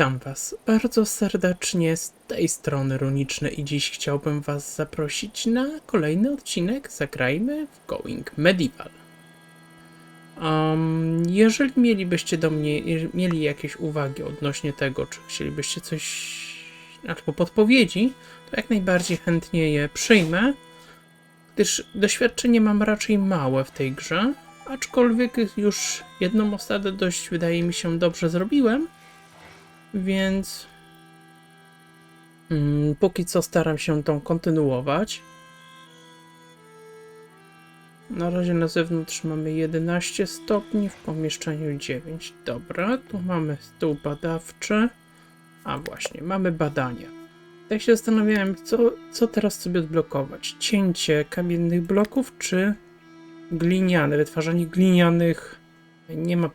Witam Was bardzo serdecznie z tej strony Runiczne i dziś chciałbym Was zaprosić na kolejny odcinek Zagrajmy w Going Medieval. Um, jeżeli mielibyście do mnie, mieli jakieś uwagi odnośnie tego, czy chcielibyście coś albo podpowiedzi, to jak najbardziej chętnie je przyjmę, gdyż doświadczenie mam raczej małe w tej grze, aczkolwiek już jedną osadę dość wydaje mi się dobrze zrobiłem, więc mm, póki co staram się tą kontynuować. Na razie na zewnątrz mamy 11 stopni, w pomieszczeniu 9. Dobra, tu mamy stół badawczy. A właśnie, mamy badania. Tak się zastanawiałem, co, co teraz sobie odblokować. Cięcie kamiennych bloków, czy gliniane, wytwarzanie glinianych. Nie ma.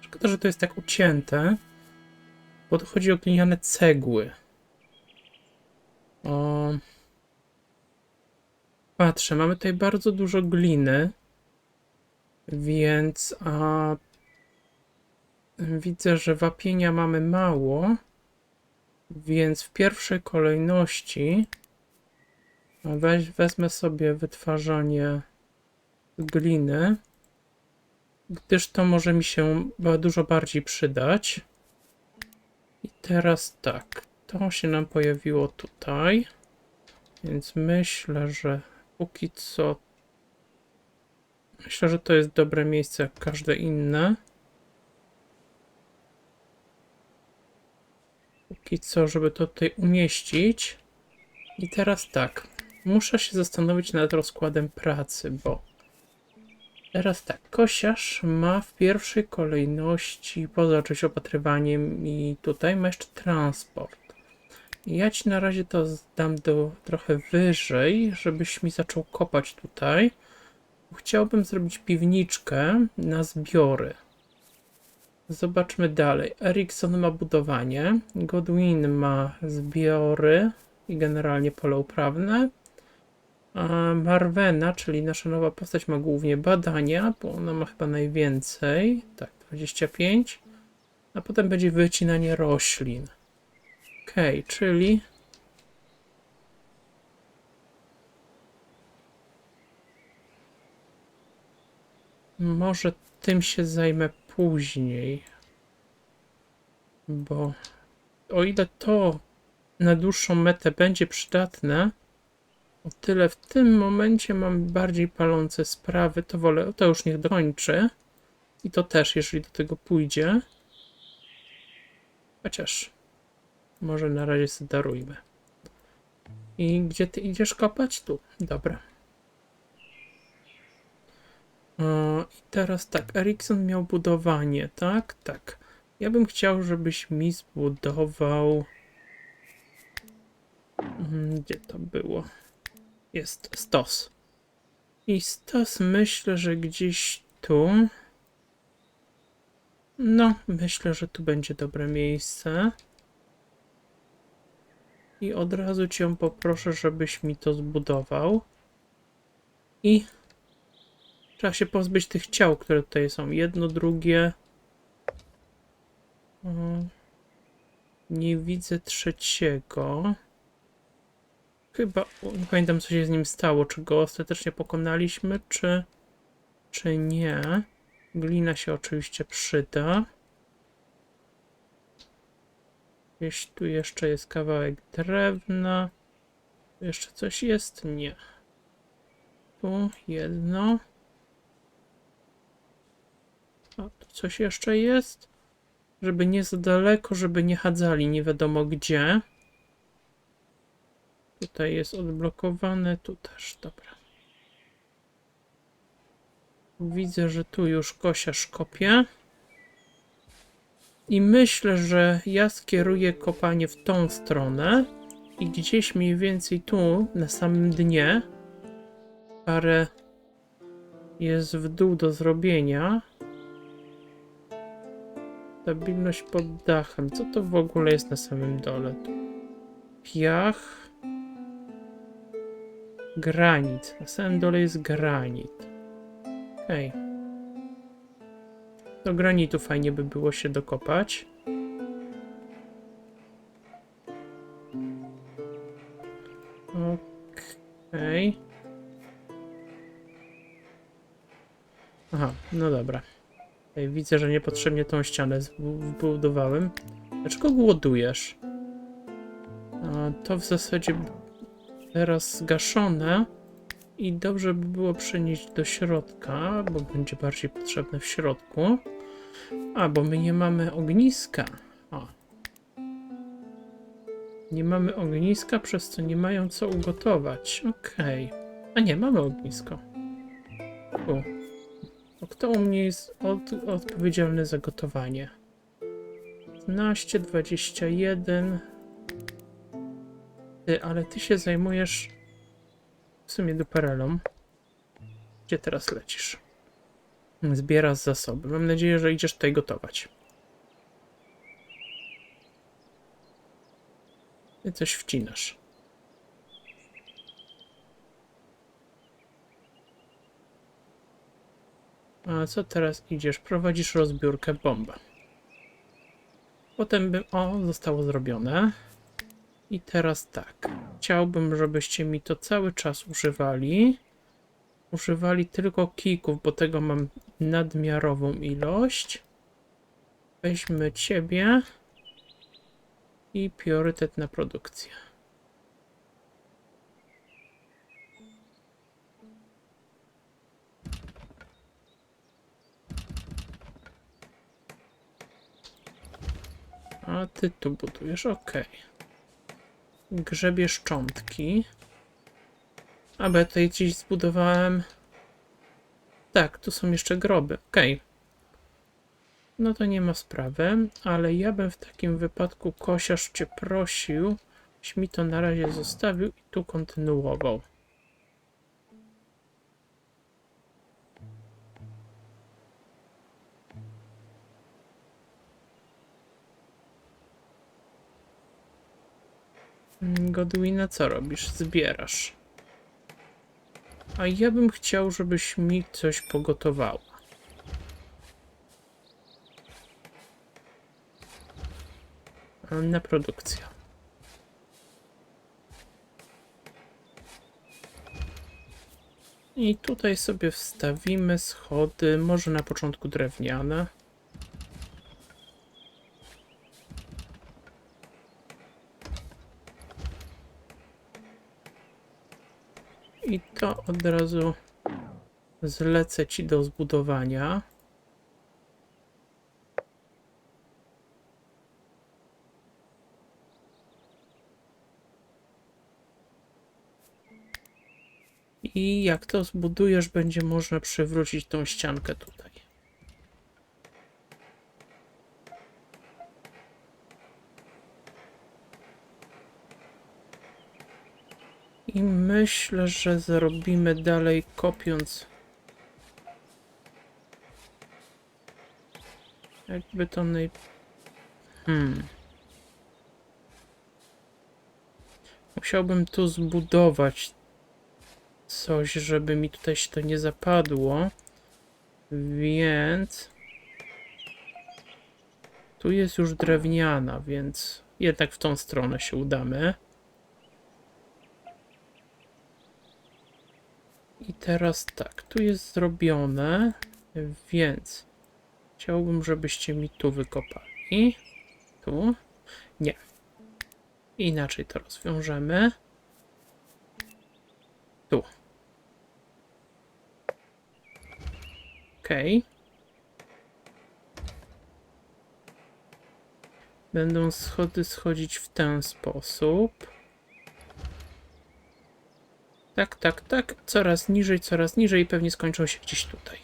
Szkoda, że to jest tak ucięte. Bo tu chodzi o gliniane cegły. O. Patrzę, mamy tutaj bardzo dużo gliny. Więc a, widzę, że wapienia mamy mało. Więc w pierwszej kolejności weź, wezmę sobie wytwarzanie gliny, gdyż to może mi się dużo bardziej przydać. I teraz tak, to się nam pojawiło tutaj, więc myślę, że póki co myślę, że to jest dobre miejsce jak każde inne. Póki co, żeby to tutaj umieścić. I teraz tak, muszę się zastanowić nad rozkładem pracy, bo Teraz tak, kosiarz ma w pierwszej kolejności, poza oczywiście opatrywaniem i tutaj ma jeszcze transport. Ja ci na razie to dam do trochę wyżej, żebyś mi zaczął kopać tutaj. Chciałbym zrobić piwniczkę na zbiory. Zobaczmy dalej. Erikson ma budowanie, Godwin ma zbiory i generalnie pole uprawne. Marvena, czyli nasza nowa postać, ma głównie badania, bo ona ma chyba najwięcej. Tak, 25. A potem będzie wycinanie roślin. Okej, czyli. Może tym się zajmę później. Bo o ile to na dłuższą metę będzie przydatne, o tyle w tym momencie mam bardziej palące sprawy, to wolę, to już niech dokończy. I to też, jeżeli do tego pójdzie. Chociaż może na razie sobie darujmy. I gdzie ty idziesz kopać? Tu. Dobra. I teraz tak, Erikson miał budowanie, tak? Tak. Ja bym chciał, żebyś mi zbudował... Mm, Gdzie to było? Jest stos. I stos myślę, że gdzieś tu. No, myślę, że tu będzie dobre miejsce. I od razu cię poproszę, żebyś mi to zbudował. I trzeba się pozbyć tych ciał, które tutaj są. Jedno, drugie. O, Nie widzę trzeciego. Chyba, nie pamiętam co się z nim stało, czy go ostatecznie pokonaliśmy, czy, czy nie. Glina się oczywiście przyda. Gdzieś tu jeszcze jest kawałek drewna. Jeszcze coś jest? Nie. Tu jedno. A tu coś jeszcze jest? Żeby nie za daleko, żeby nie chadzali nie wiadomo gdzie. Tutaj jest odblokowane, tu też, dobra. Widzę, że tu już kosiarz kopie. I myślę, że ja skieruję kopanie w tą stronę i gdzieś mniej więcej tu, na samym dnie, parę jest w dół do zrobienia. Stabilność pod dachem. Co to w ogóle jest na samym dole? Piach. Granit. Na samym dole jest granit. Okej. Okay. Do granitu fajnie by było się dokopać. Okej. Okay. Aha, no dobra. Widzę, że niepotrzebnie tą ścianę wbudowałem. Dlaczego głodujesz? A, to w zasadzie teraz zgaszone i dobrze by było przenieść do środka, bo będzie bardziej potrzebne w środku. A, bo my nie mamy ogniska. O. Nie mamy ogniska, przez co nie mają co ugotować. Okej. A nie, mamy ognisko. Tu. To kto u mnie jest od, odpowiedzialny za gotowanie? 15, 21. Ty, ale ty się zajmujesz w sumie duperelą. Gdzie teraz lecisz? Zbierasz zasoby. Mam nadzieję, że idziesz tutaj gotować. Ty coś wcinasz. A co teraz idziesz? Prowadzisz rozbiórkę bomba. Potem bym... O, zostało zrobione. I teraz tak. Chciałbym, żebyście mi to cały czas używali. Używali tylko kików, bo tego mam nadmiarową ilość. Weźmy ciebie. I priorytet na produkcję. A ty tu budujesz, ok. Grzebie szczątki. A bo ja tutaj gdzieś zbudowałem. Tak, tu są jeszcze groby, ok. No to nie ma sprawy, ale ja bym w takim wypadku kosiarz cię prosił, byś mi to na razie zostawił i tu kontynuował. Godwina, co robisz? Zbierasz. A ja bym chciał, żebyś mi coś pogotowała. Na produkcję. I tutaj sobie wstawimy schody, może na początku drewniane. I to od razu zlecę ci do zbudowania. I jak to zbudujesz, będzie można przywrócić tą ściankę tutaj. I myślę, że zrobimy dalej kopiąc. Jakby to naj... Hmm. Musiałbym tu zbudować coś, żeby mi tutaj się to nie zapadło. Więc... Tu jest już drewniana, więc jednak w tą stronę się udamy. I teraz tak, tu jest zrobione, więc chciałbym, żebyście mi tu wykopali. Tu? Nie. Inaczej to rozwiążemy. Tu. Okej. Będą schody schodzić w ten sposób. Tak, tak, tak. Coraz niżej, coraz niżej i pewnie skończą się gdzieś tutaj.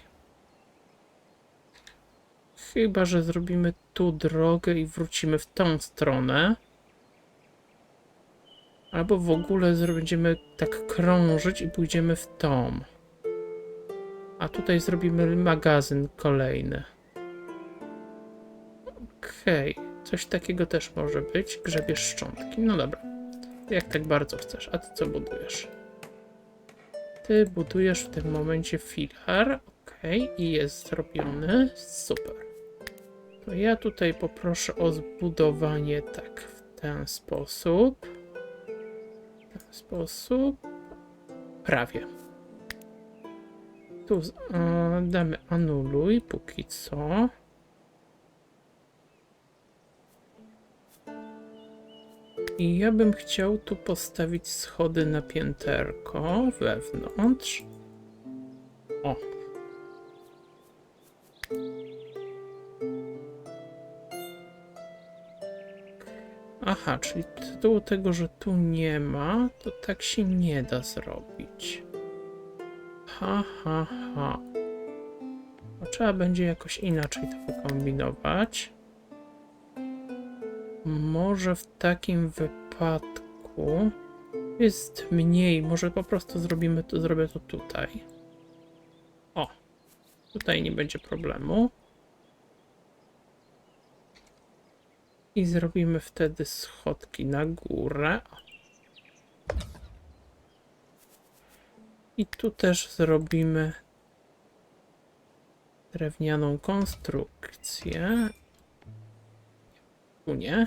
Chyba, że zrobimy tu drogę i wrócimy w tą stronę. Albo w ogóle będziemy tak krążyć i pójdziemy w tą. A tutaj zrobimy magazyn kolejny. Okej, coś takiego też może być. Grzebiesz szczątki. No dobra. Jak tak bardzo chcesz. A ty co budujesz? Ty budujesz w tym momencie filar. Ok, i jest zrobiony. Super. To ja tutaj poproszę o zbudowanie tak w ten sposób. ten sposób. Prawie. Tu e, damy anuluj póki co. I ja bym chciał tu postawić schody na pięterko wewnątrz. O. Aha, czyli tytułu tego, że tu nie ma, to tak się nie da zrobić. Ha, ha, ha. Trzeba będzie jakoś inaczej to wykombinować. Może w takim wypadku jest mniej. Może po prostu zrobimy to, zrobię to tutaj. O, tutaj nie będzie problemu. I zrobimy wtedy schodki na górę. I tu też zrobimy drewnianą konstrukcję. Tu nie.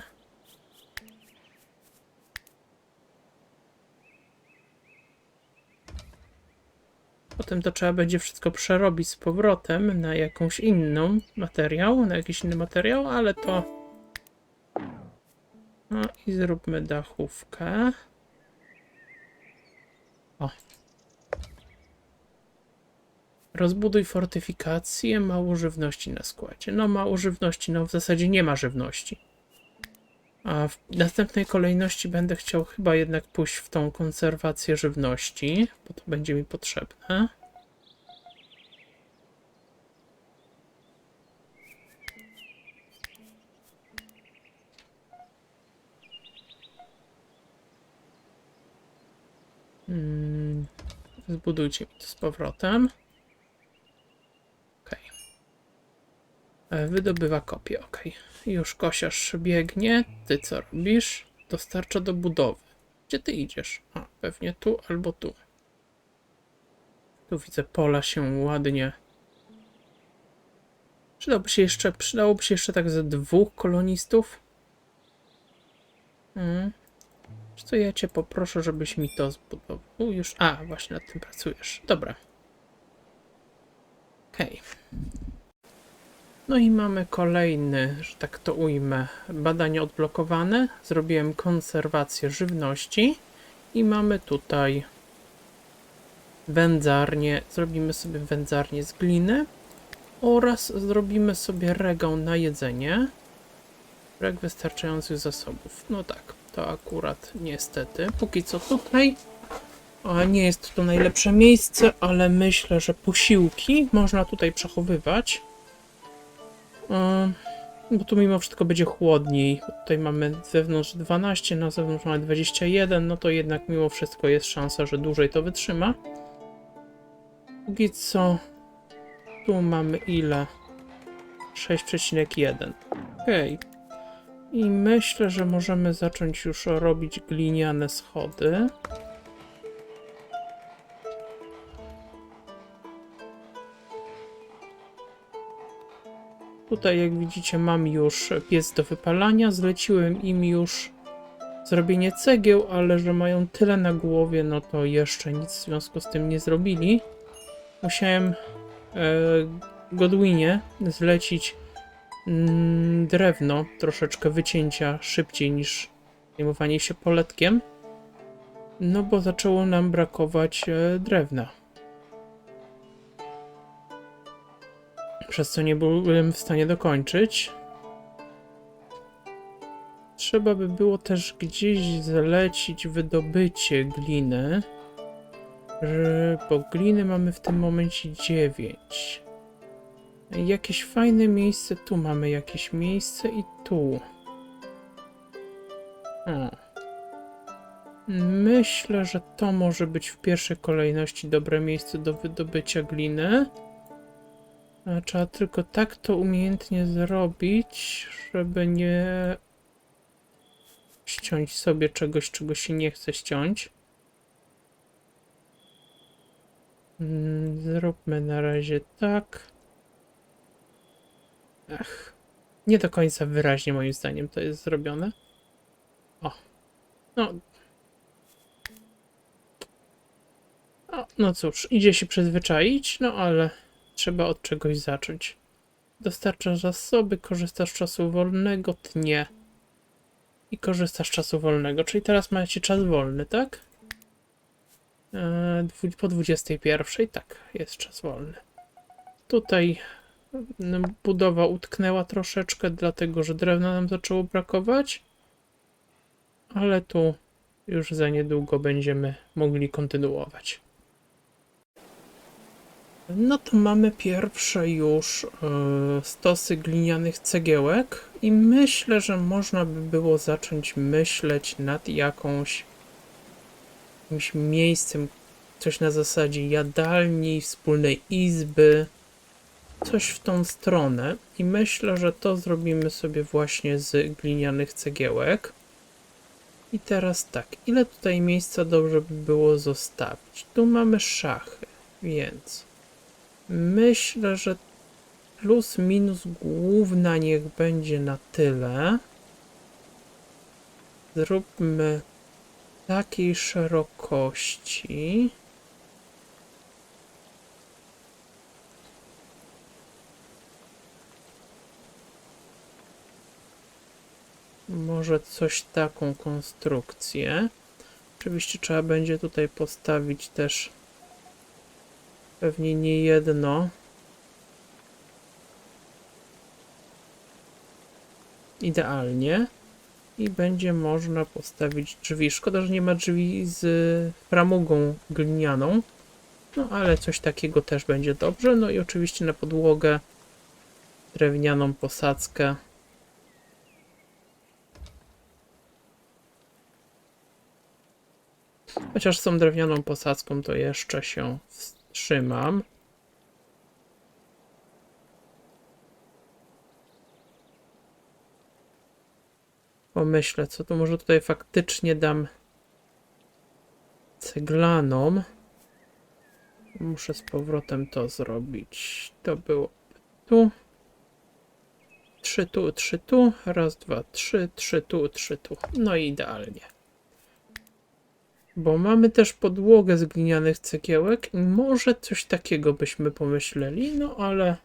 Potem to trzeba będzie wszystko przerobić z powrotem na jakąś inną materiał, na jakiś inny materiał, ale to no i zróbmy dachówkę. O. Rozbuduj fortyfikację, mało żywności na składzie. No mało żywności, no w zasadzie nie ma żywności. A w następnej kolejności będę chciał chyba jednak pójść w tą konserwację żywności, bo to będzie mi potrzebne. Mm, Zbudujcie mi to z powrotem. Okej. E, Wydobywa kopię, okej. Już kosiarz biegnie. Ty co robisz? Dostarcza do budowy. Gdzie ty idziesz? A, pewnie tu albo tu. Tu widzę pola się ładnie. Przydałoby się jeszcze, przydałoby się jeszcze tak ze dwóch kolonistów. Mm. Wiesz co, ja cię poproszę, żebyś mi to zbudował. Już, a, właśnie nad tym pracujesz. Dobra. Okej. No i mamy kolejny, że tak to ujmę, badanie odblokowane. Zrobiłem konserwację żywności i mamy tutaj wędzarnię. Zrobimy sobie wędzarnię z gliny oraz zrobimy sobie regał na jedzenie. Brak wystarczających zasobów. No tak, to akurat niestety. Póki co tutaj. A nie jest to najlepsze miejsce, ale myślę, że posiłki można tutaj przechowywać. Ym, Bo tu mimo wszystko będzie chłodniej. Tutaj mamy zewnątrz 12, na zewnątrz mamy 21, no to jednak mimo wszystko jest szansa, że dłużej to wytrzyma. Póki co tu mamy ile? 6,1. Okej. I myślę, że możemy zacząć już robić gliniane schody. Tutaj, jak widzicie, mam już piec do wypalania. Zleciłem im już zrobienie cegieł, ale że mają tyle na głowie, no to jeszcze nic w związku z tym nie zrobili. Musiałem e, Godwinie zlecić mm, drewno, troszeczkę wycięcia szybciej niż zajmowanie się poletkiem. No bo zaczęło nam brakować e, drewna. Przez co nie byłem w stanie dokończyć. Trzeba by było też gdzieś zlecić wydobycie gliny. Że- Bo gliny mamy w tym momencie 9. Jakieś fajne miejsce. Tu mamy jakieś miejsce i tu. O. Myślę, że to może być w pierwszej kolejności dobre miejsce do wydobycia gliny. Trzeba tylko tak to umiejętnie zrobić, żeby nie ściąć sobie czegoś, czego się nie chce ściąć. Mm, Zróbmy na razie tak. Ach, nie do końca wyraźnie moim zdaniem to jest zrobione. O, no. O, no cóż, idzie się przyzwyczaić, no ale trzeba od czegoś zacząć. Dostarczasz zasoby, korzystasz z czasu wolnego, tnie. I korzystasz z czasu wolnego, czyli teraz macie czas wolny, tak? Eee, po 21, tak, jest czas wolny. Tutaj mm, budowa utknęła troszeczkę, dlatego że drewna nam zaczęło brakować. Ale tu już za niedługo będziemy mogli kontynuować. No to mamy pierwsze już e, stosy glinianych cegiełek i myślę, że można by było zacząć myśleć nad jakąś jakimś miejscem, coś na zasadzie jadalni, wspólnej izby, coś w tą stronę i myślę, że to zrobimy sobie właśnie z glinianych cegiełek. I teraz tak, ile tutaj miejsca dobrze by było zostawić? Tu mamy szachy, więc myślę, że plus minus główna niech będzie na tyle. Zróbmy takiej szerokości. Może coś taką konstrukcję. Oczywiście trzeba będzie tutaj postawić też pewnie nie jedno. Idealnie. I będzie można postawić drzwi. Szkoda, że nie ma drzwi z framugą glinianą. No ale coś takiego też będzie dobrze. No i oczywiście na podłogę drewnianą posadzkę. Chociaż tą drewnianą posadzką to jeszcze się wstrzymam. Pomyślę, co tu może tutaj faktycznie dam ceglaną. Muszę z powrotem to zrobić. To było tu. Trzy tu, trzy tu. Raz, dwa, trzy, trzy tu, trzy tu. No i idealnie. Bo mamy też podłogę z glinianych cegiełek i może coś takiego byśmy pomyśleli, no ale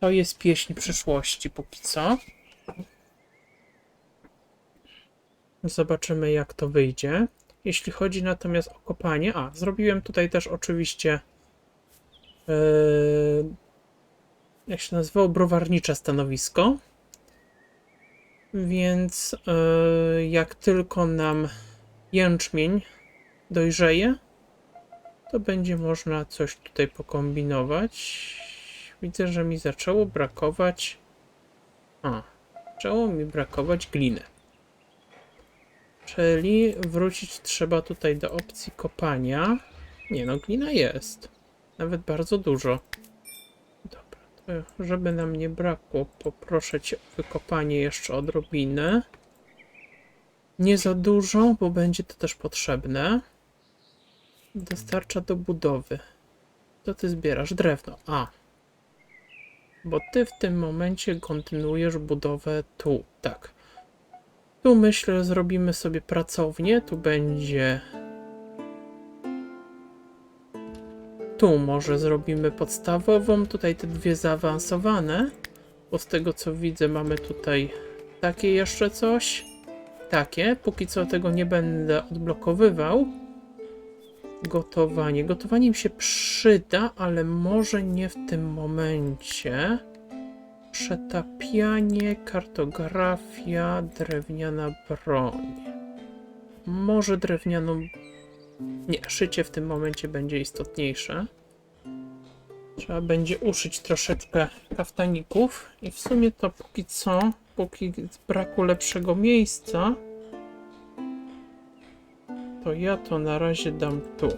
to jest pieśń przyszłości póki co. Zobaczymy jak to wyjdzie. Jeśli chodzi natomiast o kopanie, a zrobiłem tutaj też oczywiście yy, jak się nazywało, browarnicze stanowisko. Więc yy, jak tylko nam jęczmień dojrzeje, to będzie można coś tutaj pokombinować. Widzę, że mi zaczęło brakować. A, zaczęło mi brakować gliny. Czyli wrócić trzeba tutaj do opcji kopania. Nie no, glina jest. Nawet bardzo dużo. Dobra, to żeby nam nie brakło, poproszę cię o wykopanie jeszcze odrobinę. Nie za dużo, bo będzie to też potrzebne. Dostarcza do budowy. To ty zbierasz drewno. A. Bo ty w tym momencie kontynuujesz budowę tu. Tak. Tu myślę, zrobimy sobie pracownię. Tu będzie. Tu może zrobimy podstawową. Tutaj te dwie zaawansowane. Bo z tego co widzę, mamy tutaj takie jeszcze coś takie. Póki co tego nie będę odblokowywał. Gotowanie. Gotowanie mi się przyda, ale może nie w tym momencie. Przetapianie, kartografia, drewniana broń. Może drewnianą. Nie, szycie w tym momencie będzie istotniejsze. Trzeba będzie uszyć troszeczkę kaftaników. I w sumie to póki co póki braku lepszego miejsca, to ja to na razie dam tu.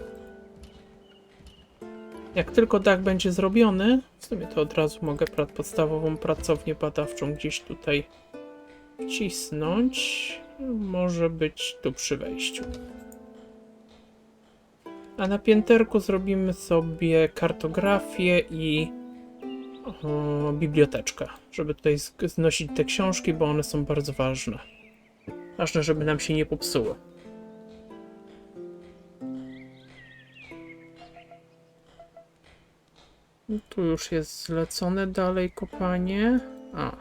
Jak tylko dach będzie zrobiony, w sumie to od razu mogę podstawową pracownię badawczą gdzieś tutaj wcisnąć. Może być tu przy wejściu. A na pięterku zrobimy sobie kartografię i biblioteczkę, żeby tutaj znosić te książki, bo one są bardzo ważne. Ważne, żeby nam się nie popsuły. No Tu już jest zlecone dalej kopanie. A.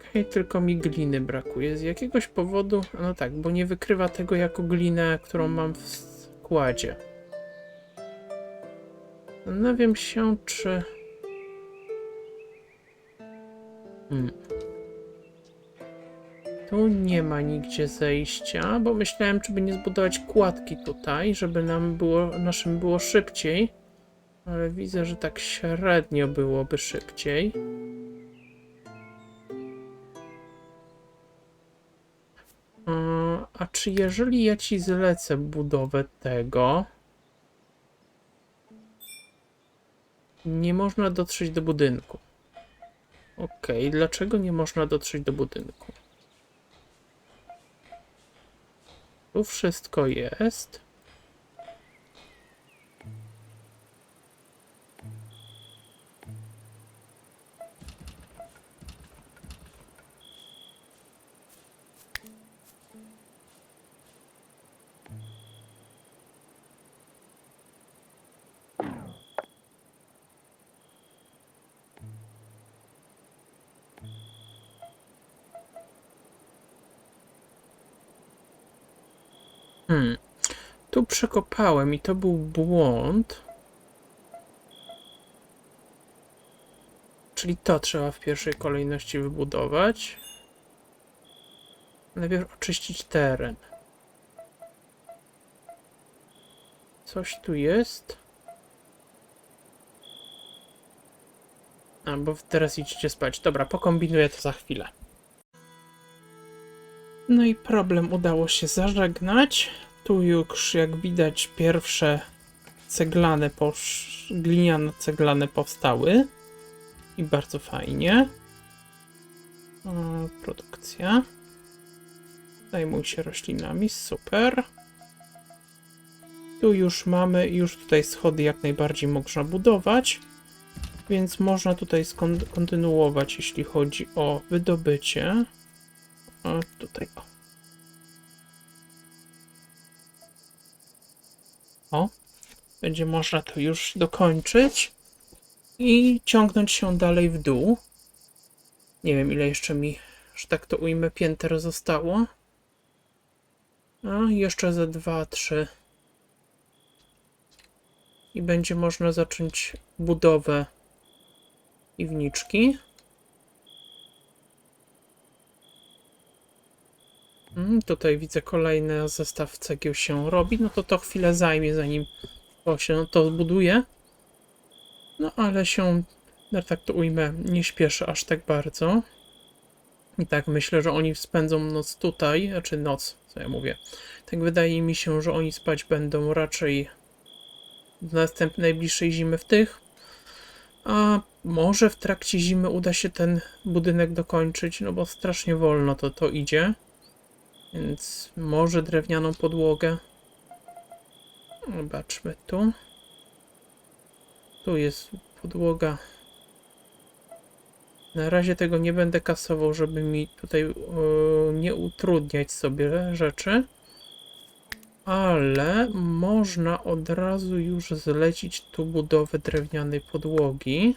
Okej, tylko mi gliny brakuje. Z jakiegoś powodu, no tak, bo nie wykrywa tego jako glinę, którą mam w składzie. Zastanawiam się, czy... Hmm. Tu nie ma nigdzie zejścia, bo myślałem, czy by nie zbudować kładki tutaj, żeby nam było, naszym było szybciej. Ale widzę, że tak średnio byłoby szybciej. A, a czy jeżeli ja ci zlecę budowę tego, nie można dotrzeć do budynku? Okej, dlaczego nie można dotrzeć do budynku? Tu wszystko jest. Hmm. Tu przekopałem i to był błąd. Czyli to trzeba w pierwszej kolejności wybudować. Najpierw oczyścić teren. Coś tu jest. A, bo teraz idźcie spać. Dobra, pokombinuję to za chwilę. No i problem udało się zażegnać. Tu już, jak widać, pierwsze ceglane, posz... gliniane ceglane powstały. I bardzo fajnie. Produkcja. Zajmuj się roślinami, super. Tu już mamy, już tutaj schody jak najbardziej można budować. Więc można tutaj kontynuować, jeśli chodzi o wydobycie. O, tutaj o. O, będzie można to już dokończyć i ciągnąć się dalej w dół. Nie wiem, ile jeszcze mi, że tak to ujmę, pięter zostało. A, jeszcze ze dwa, trzy. I będzie można zacząć budowę piwniczki. Mm, tutaj widzę kolejny zestaw cegieł się robi. No to to chwilę zajmie, zanim to się to zbuduje. No ale się, że tak to ujmę, nie śpieszy aż tak bardzo. I tak myślę, że oni spędzą noc tutaj, znaczy noc, co ja mówię. Tak wydaje mi się, że oni spać będą raczej do następnej najbliższej zimy w tych. A może w trakcie zimy uda się ten budynek dokończyć, no bo strasznie wolno to, to idzie. Więc może drewnianą podłogę. Zobaczmy tu. Tu jest podłoga. Na razie tego nie będę kasował, żeby mi tutaj e, nie utrudniać sobie rzeczy. Ale można od razu już zlecić tu budowę drewnianej podłogi.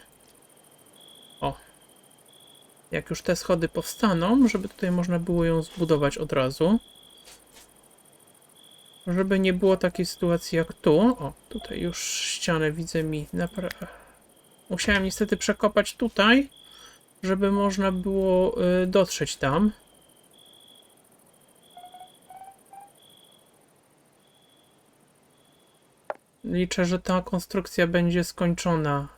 Jak już te schody powstaną, żeby tutaj można było ją zbudować od razu. Żeby nie było takiej sytuacji jak tu. O, tutaj już ścianę widzę mi. Musiałem niestety przekopać tutaj, żeby można było y, dotrzeć tam. Liczę, że ta konstrukcja będzie skończona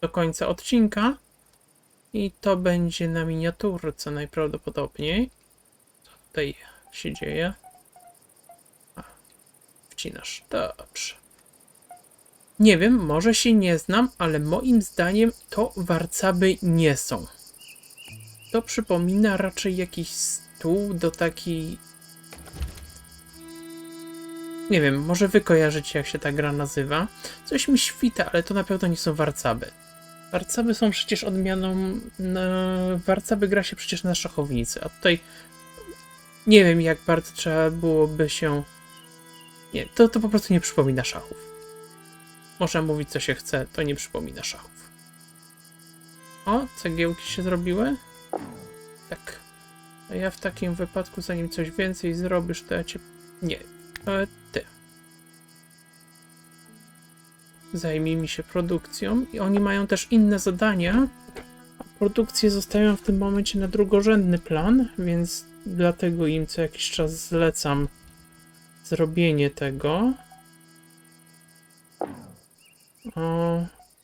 do końca odcinka. I to będzie na miniaturce najprawdopodobniej. Co tutaj się dzieje? A, wcinasz. Dobrze. Nie wiem, może się nie znam, ale moim zdaniem to warcaby nie są. To przypomina raczej jakiś stół do takiej... Nie wiem, może wy kojarzycie jak się ta gra nazywa. Coś mi świta, ale to na pewno nie są warcaby. Warcaby są przecież odmianą. Warcaby gra się przecież na szachownicy, a tutaj nie wiem, jak bardzo trzeba byłoby się Nie, to, to po prostu nie przypomina szachów. Można mówić co się chce, to nie przypomina szachów. O, cegiełki się zrobiły? Tak. A ja w takim wypadku, zanim coś więcej zrobisz, to ja cię... Nie, ty. Zajmij mi się produkcją i oni mają też inne zadania, produkcje zostają w tym momencie na drugorzędny plan, więc dlatego im co jakiś czas zlecam zrobienie tego.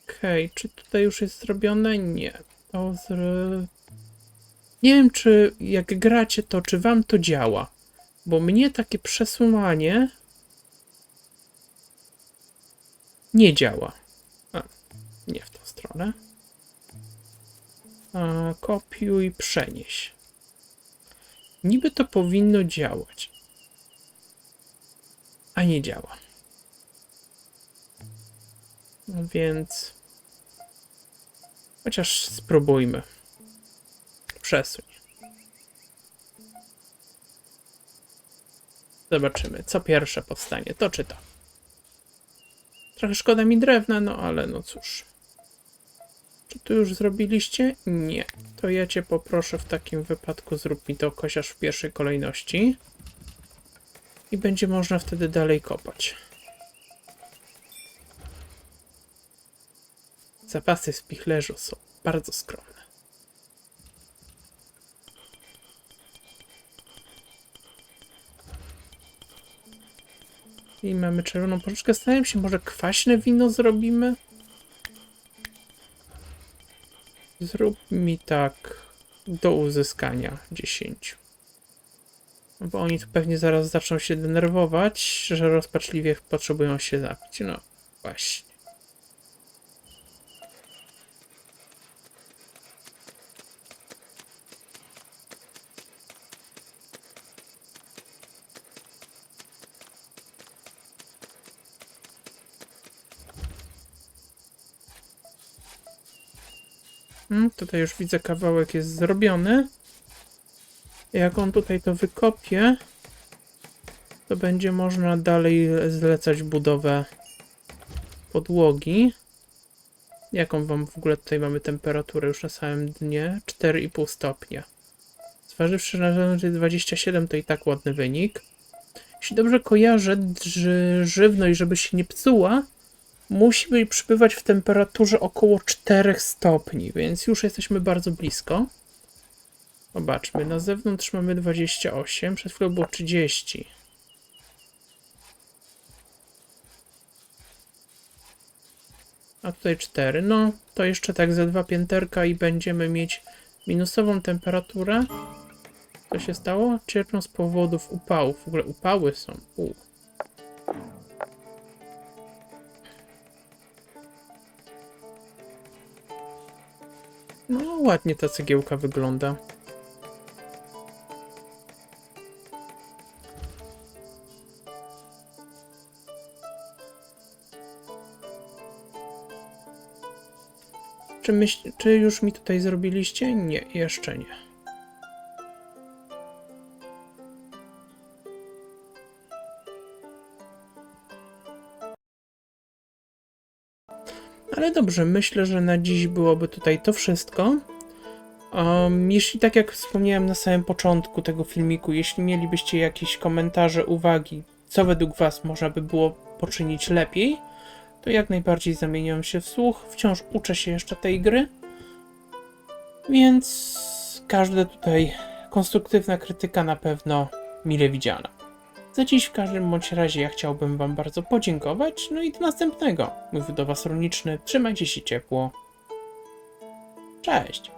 Okej, czy tutaj już jest zrobione? Nie. To zr... Nie wiem, czy jak gracie to, czy wam to działa. Bo mnie takie przesuwanie nie działa. A, nie w tą stronę. A, kopiuj, przenieś. Niby to powinno działać. A nie działa. No więc. Chociaż spróbujmy. Przesuń. Zobaczymy, co pierwsze powstanie. To czy to. Trochę szkoda mi drewna, no ale no cóż. Czy tu już zrobiliście? Nie. To ja cię poproszę w takim wypadku, zrób mi to kosiarz w pierwszej kolejności. I będzie można wtedy dalej kopać. Zapasy w spichlerzu są bardzo skromne. I mamy czerwoną porzeczkę. Zastanawiam się, może kwaśne wino zrobimy? Zrób mi tak do uzyskania 10. Bo oni tu pewnie zaraz zaczną się denerwować, że rozpaczliwie potrzebują się zapić. No właśnie. Tutaj już widzę kawałek jest zrobiony. Jak on tutaj to wykopie, to będzie można dalej zlecać budowę podłogi. Jaką wam w ogóle tutaj mamy temperaturę już na samym dnie? 4,5 stopnia. Zważywszy na to, że jest 27, to i tak ładny wynik. Jeśli dobrze kojarzę, żywność, żeby się nie psuła, musi być przybywać w temperaturze około 4 stopni, więc już jesteśmy bardzo blisko. Zobaczmy, na zewnątrz mamy 28, przed chwilą było 30. A tutaj 4. No, to jeszcze tak ze dwa pięterka i będziemy mieć minusową temperaturę. Co się stało? Cierpią z powodów upałów. W ogóle upały są. U. No, ładnie ta cegiełka wygląda. Czy, myśl, czy już mi tutaj zrobiliście? Nie, jeszcze nie. Ale dobrze, myślę, że na dziś byłoby tutaj to wszystko. Um, jeśli tak jak wspomniałem na samym początku tego filmiku, jeśli mielibyście jakieś komentarze, uwagi, co według Was można by było poczynić lepiej, to jak najbardziej zamieniam się w słuch. Wciąż uczę się jeszcze tej gry, więc każda tutaj konstruktywna krytyka na pewno mile widziana. Za dziś w każdym bądź razie ja chciałbym Wam bardzo podziękować, no i do następnego. Mówił do Was Runiczny, trzymajcie się ciepło. Cześć!